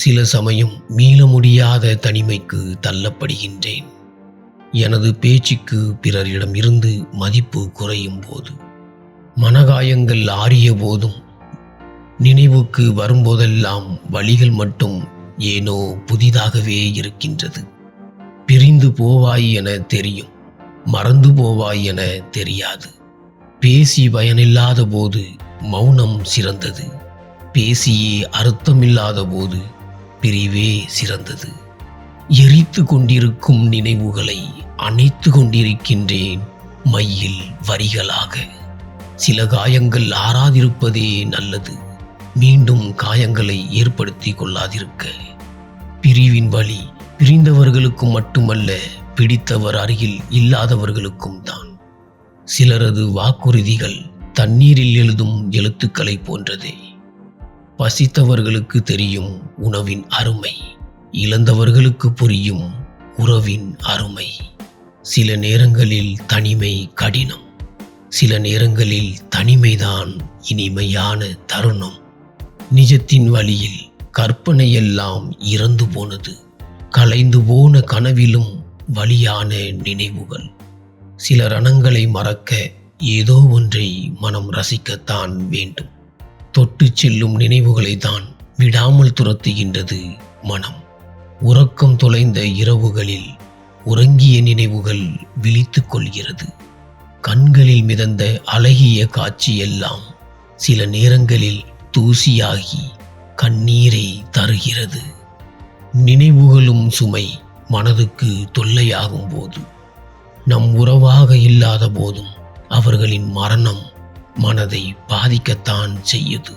சில சமயம் மீள முடியாத தனிமைக்கு தள்ளப்படுகின்றேன். எனது பேச்சுக்கு பிறரிடம் இருந்து மதிப்பு குறையும் போது மனகாயங்கள் ஆறிய போதும் நினைவுக்கு வரும்போதெல்லாம் வழிகள் மட்டும் ஏனோ புதிதாகவே இருக்கின்றது. பிரிந்து போவாய் என தெரியும் மறந்து போவாய் என தெரியாது. பேசி பயனில்லாத போது மௌனம் சிறந்தது. பேசியே அர்த்தமில்லாத போது பிரிவே சிறந்தது. எரித்து கொண்டிருக்கும் நினைவுகளை அணைத்து கொண்டிருக்கின்றேன் மையில் வரிகளாக. சில காயங்கள் ஆறாதிருப்பதே நல்லது. மீண்டும் காயங்களை ஏற்படுத்தி கொள்ளாதிருக்க. பிரிவின் வழி பிரிந்தவர்களுக்கும் மட்டுமல்ல பிடித்தவர் அருகில் இல்லாதவர்களுக்கும் தான். சிலரது வாக்குறுதிகள் தண்ணீரில் எழுதும் எழுத்துக்களை போன்றதே. பசித்தவர்களுக்கு தெரியும் உணவின் அருமை இழந்தவர்களுக்கு புரியும் உறவின் அருமை. சில நேரங்களில் தனிமை கடினம் சில நேரங்களில் தனிமைதான் இனிமையான தருணம். நிஜத்தின் வழியில் கற்பனையெல்லாம் இறந்து போனது கலைந்து போன கனவிலும் வழியான நினைவுகள். சில ரணங்களை மறக்க ஏதோ ஒன்றை மனம் ரசிக்கத்தான் வேண்டும். தொட்டு செல்லும் நினைவுகளை தான் விடாமல் துரத்துகின்றது மனம். உறக்கம் தொலைந்த இரவுகளில் உறங்கிய நினைவுகள் விழித்து கொள்கிறது. கண்களில் மிதந்த அழகிய காட்சியெல்லாம் சில நேரங்களில் தூசியாகி கண்ணீரை தருகிறது. நினைவுகளும் சுமை மனதுக்கு தொல்லையாகும் போது நம் உறவாக இல்லாத போதும் அவர்களின் மரணம் மனதை பாதிக்கத்தான் செய்யுது.